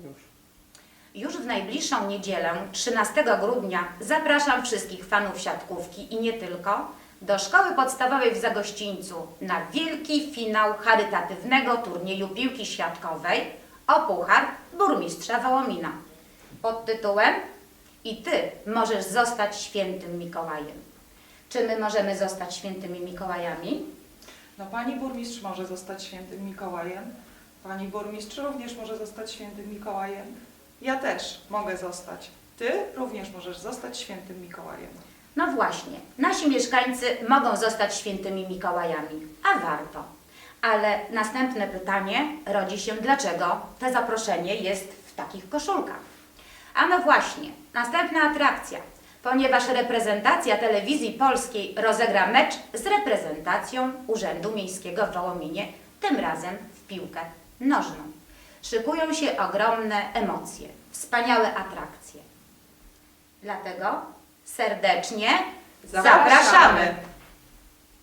Już. Już w najbliższą niedzielę, 13 grudnia, zapraszam wszystkich fanów siatkówki i nie tylko do szkoły podstawowej w Zagościńcu na wielki finał charytatywnego turnieju piłki świadkowej o puchar burmistrza Wołomina pod tytułem I Ty możesz zostać świętym Mikołajem. Czy my możemy zostać świętymi Mikołajami? No pani burmistrz może zostać świętym Mikołajem. Pani burmistrz również może zostać świętym Mikołajem. Ja też mogę zostać. Ty również możesz zostać świętym Mikołajem. No właśnie, nasi mieszkańcy mogą zostać świętymi Mikołajami, a warto. Ale następne pytanie rodzi się, dlaczego to zaproszenie jest w takich koszulkach? A no właśnie, następna atrakcja, ponieważ reprezentacja telewizji polskiej rozegra mecz z reprezentacją Urzędu Miejskiego w Wołominie, tym razem w piłkę nożną. Szykują się ogromne emocje, wspaniałe atrakcje. Dlatego serdecznie Zapraszamy. zapraszamy.